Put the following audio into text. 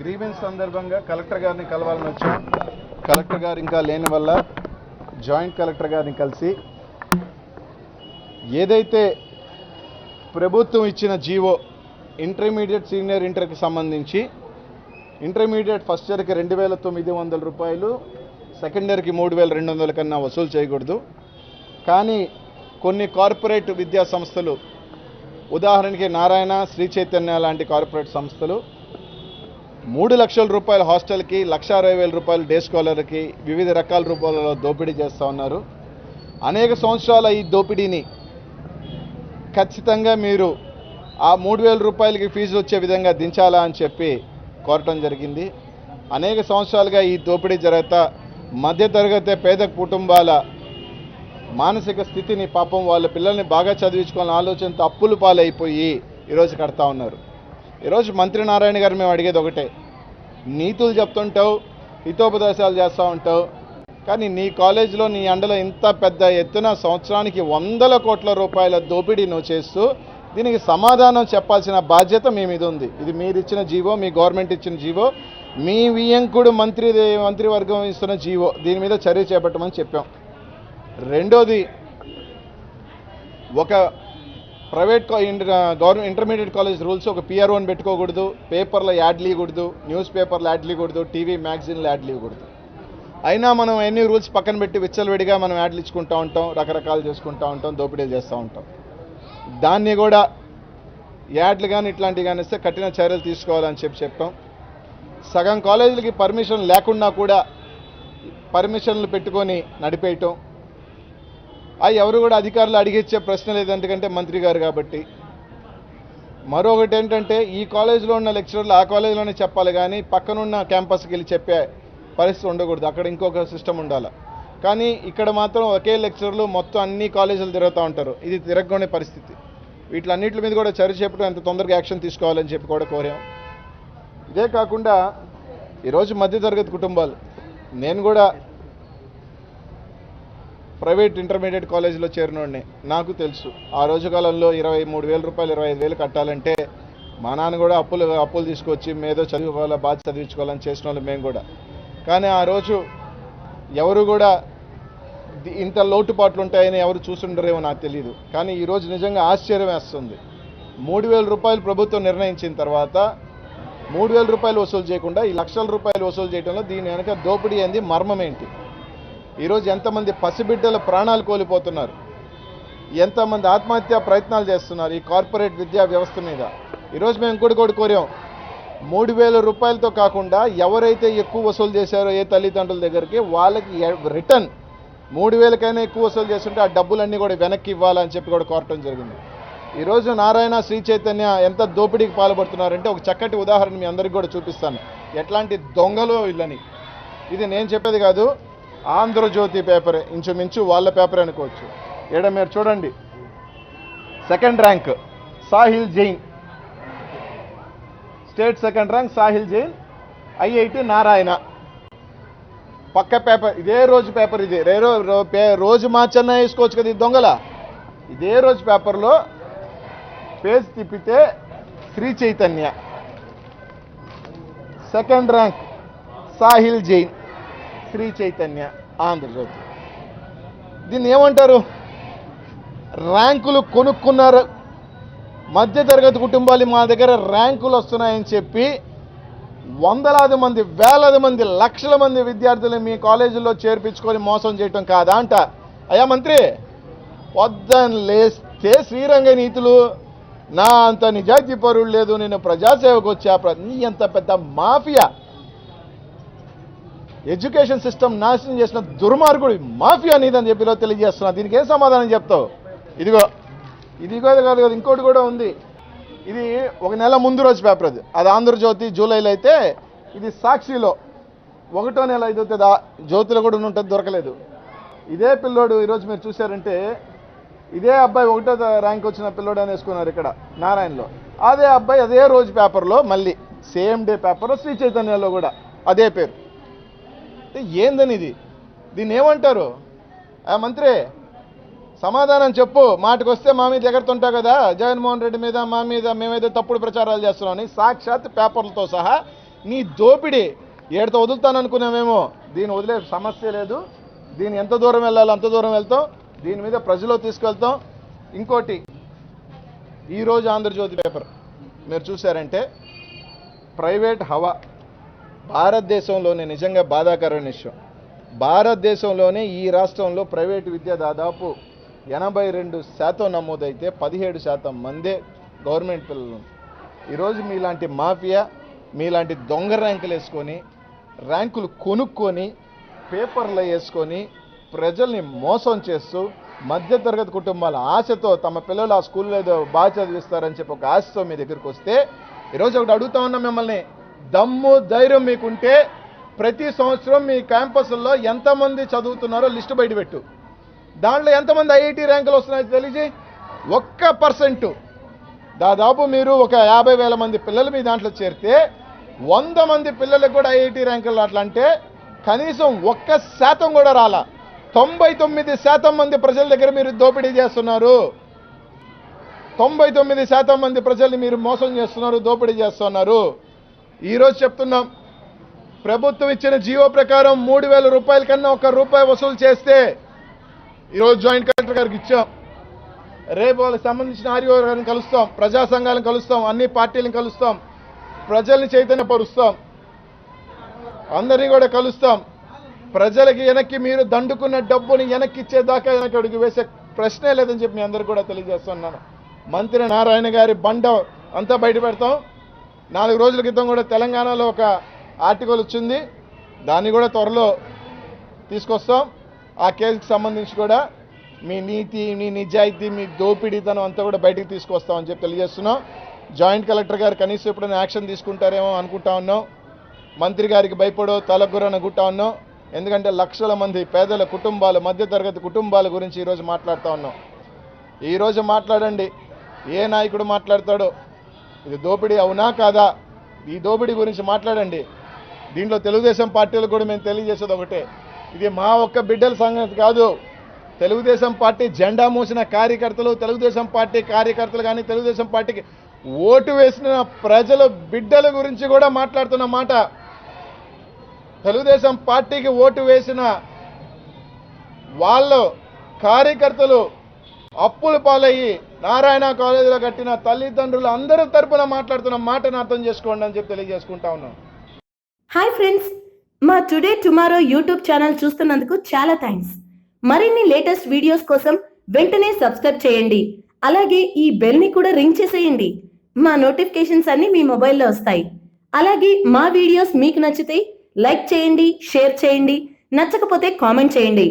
Grievance సందర్భంగా collector గారిని కలవాలని వచ్చాం. కలెక్టర్ గారు ఇంకా లేని వల్ల జాయింట్ కలెక్టర్ గారిని కలిసి ఏదైతే ప్రభుత్వం ఇచ్చిన జీవో ఇంటర్మీడియట్ సీనియర్ ఇంటర్కి సంబంధించి ఇంటర్మీడియట్ ఫస్ట్ ఇయర్కి రెండు వేల తొమ్మిది వందల రూపాయలు సెకండ్ ఇయర్కి మూడు వేల రెండు వందల కన్నా వసూలు చేయకూడదు. కానీ కొన్ని కార్పొరేట్ విద్యా సంస్థలు ఉదాహరణకి నారాయణ శ్రీ చైతన్య లాంటి కార్పొరేట్ సంస్థలు మూడు లక్షల రూపాయల హాస్టల్కి లక్ష అరవై వేల రూపాయలు డే స్కాలర్కి వివిధ రకాల రూపాలలో దోపిడీ చేస్తూ ఉన్నారు. అనేక సంవత్సరాల ఈ దోపిడీని ఖచ్చితంగా మీరు ఆ మూడు వేల రూపాయలకి ఫీజు వచ్చే విధంగా దించాలా అని చెప్పి కోరటం జరిగింది. అనేక సంవత్సరాలుగా ఈ దోపిడీ జరుగుతా మధ్యతరగతి పేద కుటుంబాల మానసిక స్థితిని పాపం వాళ్ళ పిల్లల్ని బాగా చదివించుకోవాలని ఆలోచనతో అప్పులు పాలైపోయి ఈరోజు కడతా ఉన్నారు. ఈరోజు మంత్రి నారాయణ గారు మేము అడిగేది ఒకటే. నీతులు చెప్తుంటావు హితోపదేశాలు చేస్తూ ఉంటావు కానీ నీ కాలేజీలో నీ అండలో ఇంత పెద్ద ఎత్తున సంవత్సరానికి వందల కోట్ల రూపాయల దోపిడీ నువ్వు చేస్తూ దీనికి సమాధానం చెప్పాల్సిన బాధ్యత మీ మీద ఉంది. ఇది మీరు ఇచ్చిన జీవో మీ గవర్నమెంట్ ఇచ్చిన జీవో మీ వియంకుడు మంత్రి మంత్రివర్గం ఇస్తున్న జీవో. దీని మీద చర్య చేపట్టమని చెప్పాం. రెండోది ఒక private government intermediate college rules ఒక పిఆర్ఓని పెట్టుకోకూడదు పేపర్లో యాడ్లు ఇవ్వకూడదు న్యూస్ పేపర్లో యాడ్లు ఇవ్వకూడదు టీవీ మ్యాగజైన్లో యాడ్లు ఇవ్వకూడదు అయినా మనం ఎన్ని రూల్స్ పక్కన పెట్టి విచ్చలవిడిగా మనం యాడ్లు ఇచ్చుకుంటూ ఉంటాం రకరకాలు చేసుకుంటూ ఉంటాం దోపిడీలు చేస్తూ ఉంటాం. దాన్ని కూడా యాడ్లు కానీ ఇట్లాంటివి కానీ ఇస్తే కఠిన చర్యలు తీసుకోవాలని చెప్పి చెప్పాం. సగం కాలేజీలకి పర్మిషన్ లేకుండా కూడా పర్మిషన్లు పెట్టుకొని నడిపేయటం అది ఎవరు కూడా అధికారులు అడిగిచ్చే ప్రశ్న లేదంటే మంత్రి గారు కాబట్టి. మరొకటి ఏంటంటే ఈ కాలేజీలో ఉన్న లెక్చరర్లు ఆ కాలేజీలోనే చెప్పాలి కానీ పక్కనున్న క్యాంపస్కి వెళ్ళి చెప్పే పరిస్థితి ఉండకూడదు. అక్కడ ఇంకొక సిస్టమ్ ఉండాలి. కానీ ఇక్కడ మాత్రం ఒకే లెక్చరర్లు మొత్తం అన్ని కాలేజీలు తిరుగుతూ ఉంటారు. ఇది తిరగకునే పరిస్థితి. వీటిలన్నింటి మీద కూడా చర్య చెప్పడం ఎంత తొందరగా యాక్షన్ తీసుకోవాలని చెప్పి కూడా కోరాం. ఇదే కాకుండా ఈరోజు మధ్యతరగతి కుటుంబాలు. నేను కూడా ప్రైవేట్ ఇంటర్మీడియట్ కాలేజీలో చేరినోడిని. నాకు తెలుసు. ఆ రోజు కాలంలో ఇరవై మూడు వేల రూపాయలు ఇరవై ఐదు వేలు కట్టాలంటే మా నాన్న కూడా అప్పులు అప్పులు తీసుకొచ్చి మేదో చదువుకోవాలా బాధ చదివించుకోవాలని చేసిన వాళ్ళు మేము కూడా. కానీ ఆ రోజు ఎవరు కూడా ఇంత లోటుపాట్లు ఉంటాయని ఎవరు చూసుండరేమో నాకు తెలియదు కానీ ఈరోజు నిజంగా ఆశ్చర్యం వేస్తుంది. మూడు వేల రూపాయలు ప్రభుత్వం నిర్ణయించిన తర్వాత మూడు వేల రూపాయలు వసూలు చేయకుండా ఈ లక్షల రూపాయలు వసూలు చేయడంలో దీని వెనక దోపిడీ ఏంది మర్మం ఏంటి? ఈరోజు ఎంతమంది పసిబిడ్డల ప్రాణాలు కోల్పోతున్నారు? ఎంతమంది ఆత్మహత్యా ప్రయత్నాలు చేస్తున్నారు ఈ కార్పొరేట్ విద్యా వ్యవస్థ మీద? ఈరోజు మేము ఇంకోటి కూడా కోరాం. మూడు వేల రూపాయలతో కాకుండా ఎవరైతే ఎక్కువ వసూలు చేశారో ఏ తల్లిదండ్రుల దగ్గరికి వాళ్ళకి రిటర్న్ మూడు వేలకైనా ఎక్కువ వసూలు చేస్తుంటే ఆ డబ్బులన్నీ కూడా వెనక్కి ఇవ్వాలని చెప్పి కూడా కోరటం జరిగింది. ఈరోజు నారాయణ శ్రీ చైతన్య ఎంత దోపిడీకి పాల్పడుతున్నారంటే ఒక చక్కటి ఉదాహరణ మీ అందరికీ కూడా చూపిస్తాను. ఎట్లాంటి దొంగలో వీళ్ళని? ఇది నేను చెప్పేది కాదు. ఆంధ్రజ్యోతి పేపరే ఇంచుమించు వాళ్ళ పేపర్ అనుకోవచ్చు. ఈడ మీరు చూడండి. Second rank Sahil Jain. State second rank Sahil Jain IIT Narayana. పక్క పేపర్ ఇదే రోజు పేపర్ ఇది. రే రోజు మార్చన్నా వేసుకోవచ్చు కదా ఇది దొంగల? ఇదే రోజు పేపర్లో పేజ్ తిప్పితే Sri Chaitanya. Second rank Sahil Jain. Shri Chaitanya Andhra Jyothi. దీన్ని ఏమంటారు? ర్యాంకులు కొనుక్కున్నారు. మధ్యతరగతి కుటుంబాలు మా దగ్గర ర్యాంకులు వస్తున్నాయని చెప్పి వందలాది మంది వేలాది మంది లక్షల మంది విద్యార్థులు మీ కాలేజీలో చేర్పించుకొని మోసం చేయటం కాదా అంట. అయ్యా మంత్రి పొద్దున లేస్తే శ్రీరంగ నీతులు. నా అంత నిజాయితీ పరుడు లేదు నేను ప్రజాసేవకు వచ్చా నీ అంత పెద్ద మాఫియా. ఎడ్యుకేషన్ సిస్టమ్ నాశనం చేసిన దుర్మార్గుడు మాఫియా నీదని చెప్పి తెలియజేస్తున్నా. దీనికి ఏం సమాధానం చెప్తావు? ఇదిగో ఇదిగో ఇది కాదు కదా ఇంకోటి కూడా ఉంది. ఇది ఒక నెల ముందు రోజు పేపర్ అది. అది ఆంధ్రజ్యోతి జూలైలో అయితే ఇది సాక్షిలో. ఒకటో నెల ఐదో అవుతుంది. జ్యోతిలో కూడా ఉంటుంది దొరకలేదు. ఇదే పిల్లోడు ఈరోజు మీరు చూశారంటే ఇదే అబ్బాయి ఒకటో ర్యాంక్ వచ్చిన పిల్లోడు అని వేసుకున్నారు ఇక్కడ నారాయణలో. అదే అబ్బాయి అదే రోజు పేపర్లో మళ్ళీ సేమ్ డే పేపర్లో శ్రీ చైతన్యలో కూడా అదే పేరు. అంటే ఏందని ఇది దీన్ని ఏమంటారు? ఆ మంత్రి సమాధానం చెప్పు. మాటకు వస్తే మా మీద ఎగరుతుంటావు కదా? జగన్మోహన్ రెడ్డి మీద మా మీద మేమేదో తప్పుడు ప్రచారాలు చేస్తున్నామని సాక్షాత్ పేపర్లతో సహా నీ దోపిడీ ఏడతో వదులుతాను అనుకున్నామేమో దీన్ని వదిలే సమస్య లేదు. దీన్ని ఎంత దూరం వెళ్ళాలో అంత దూరం వెళ్తాం. దీని మీద ప్రజలో తీసుకెళ్తాం. ఇంకోటి ఈరోజు ఆంధ్రజ్యోతి పేపర్ మీరు చూసారంటే ప్రైవేట్ హవా భారతదేశంలోనే నిజంగా బాధాకరమైన విషయం. భారతదేశంలోనే ఈ రాష్ట్రంలో ప్రైవేటు విద్య దాదాపు ఎనభై రెండు శాతం నమోదైతే పదిహేడు శాతం మందే గవర్నమెంట్ పిల్లలు ఈరోజు మీలాంటి మాఫియా మీలాంటి దొంగ ర్యాంకులు వేసుకొని ర్యాంకులు కొనుక్కొని పేపర్లు వేసుకొని ప్రజల్ని మోసం చేస్తూ మధ్యతరగతి కుటుంబాల ఆశతో తమ పిల్లలు ఆ స్కూల్లో ఏదో బాగా చదివిస్తారని చెప్పి ఒక ఆశతో మీ దగ్గరికి వస్తే ఈరోజు ఒకటి అడుగుతా ఉన్నాం మిమ్మల్ని. దమ్ము ధైర్యం మీకుంటే ప్రతి సంవత్సరం మీ క్యాంపస్లో ఎంతమంది చదువుతున్నారో లిస్టు బయటపెట్టు దాంట్లో ఎంతమంది ఐఐటి ర్యాంకులు వస్తున్నాయో తెలిసి ఒక్క పర్సెంట్. దాదాపు మీరు ఒక యాభై వేల మంది పిల్లలు మీ దాంట్లో చేరితే వంద మంది పిల్లలకు కూడా ఐఐటి ర్యాంకులు అట్లా అంటే కనీసం ఒక్క శాతం కూడా రాలా. తొంభై తొమ్మిది శాతం మంది ప్రజల దగ్గర మీరు దోపిడీ చేస్తున్నారు. తొంభై తొమ్మిది శాతం మంది ప్రజల్ని మీరు మోసం చేస్తున్నారు దోపిడీ చేస్తున్నారు. ఈరోజు చెప్తున్నాం. ప్రభుత్వం ఇచ్చిన జీవో ప్రకారం మూడు వేల రూపాయల కన్నా ఒక రూపాయి వసూలు చేస్తే ఈరోజు జాయింట్ కలెక్టర్ గారికి ఇచ్చాం. రేపు వాళ్ళకి సంబంధించిన ఆర్యో గారిని కలుస్తాం ప్రజా సంఘాలను కలుస్తాం అన్ని పార్టీలను కలుస్తాం ప్రజల్ని చైతన్యపరుస్తాం. అందరినీ కూడా కలుస్తాం. ప్రజలకి వెనక్కి మీరు దండుకున్న డబ్బుని వెనక్కి ఇచ్చేదాకా వెనక్కి అడుగు వేసే ప్రశ్నే లేదని చెప్పి మీ అందరికీ కూడా తెలియజేస్తున్నాను. మంత్రి నారాయణ గారి బండ అంతా బయట పెడతాం. నాలుగు రోజుల క్రితం కూడా తెలంగాణలో ఒక ఆర్టికల్ వచ్చింది. దాన్ని కూడా త్వరలో తీసుకొస్తాం. ఆ కేసుకి సంబంధించి కూడా మీ నీతి మీ నిజాయితీ మీ దోపిడీతనం అంతా కూడా బయటికి తీసుకొస్తామని చెప్పి తెలియజేస్తున్నాం. జాయింట్ కలెక్టర్ గారు కనీసం ఎప్పుడైనా యాక్షన్ తీసుకుంటారేమో అనుకుంటా ఉన్నాం. మంత్రి గారికి భయపడో తలగురని అనుకుంటా ఉన్నాం. ఎందుకంటే లక్షల మంది పేదల కుటుంబాలు మధ్యతరగతి కుటుంబాల గురించి ఈరోజు మాట్లాడుతూ ఉన్నాం. ఈరోజు మాట్లాడండి. ఏ నాయకుడు మాట్లాడతాడో ఇది దోపిడీ అవునా కాదా? ఈ దోపిడీ గురించి మాట్లాడండి. దీంట్లో తెలుగుదేశం పార్టీలు కూడా మేము తెలియజేసేది ఒకటే. ఇది మా ఒక్క బిడ్డల సంగతి కాదు. తెలుగుదేశం పార్టీ జెండా మూసిన కార్యకర్తలు తెలుగుదేశం పార్టీ కార్యకర్తలు కానీ తెలుగుదేశం పార్టీకి ఓటు వేసిన ప్రజల బిడ్డల గురించి కూడా మాట్లాడుతున్న మాట. తెలుగుదేశం పార్టీకి ఓటు వేసిన వాళ్ళు కార్యకర్తలు అప్పులు పాలయ్యి నారాయణ కాలేజీలో కట్టిన తల్లిదండ్రులు అందరి తరపున మాట్లాడుతున్న మాటను అర్థం చేసుకోండి అని చెప్పి తెలియజేసుకుంటా ఉన్నాం. హాయ్ ఫ్రెండ్స్ మా టుడే టుమారో యూట్యూబ్ ఛానల్ చూస్తున్నందుకు చాలా థ్యాంక్స్ మరిన్ని లేటెస్ట్ వీడియోస్ కోసం వెంటనే సబ్స్క్రైబ్ చేయండి. అలాగే ఈ బెల్ని కూడా రింగ్ చేసేయండి. మా నోటిఫికేషన్స్ అన్ని మీ మొబైల్లో వస్తాయి. అలాగే మా వీడియోస్ మీకు నచ్చితే లైక్ చేయండి షేర్ చేయండి. నచ్చకపోతే కామెంట్ చేయండి.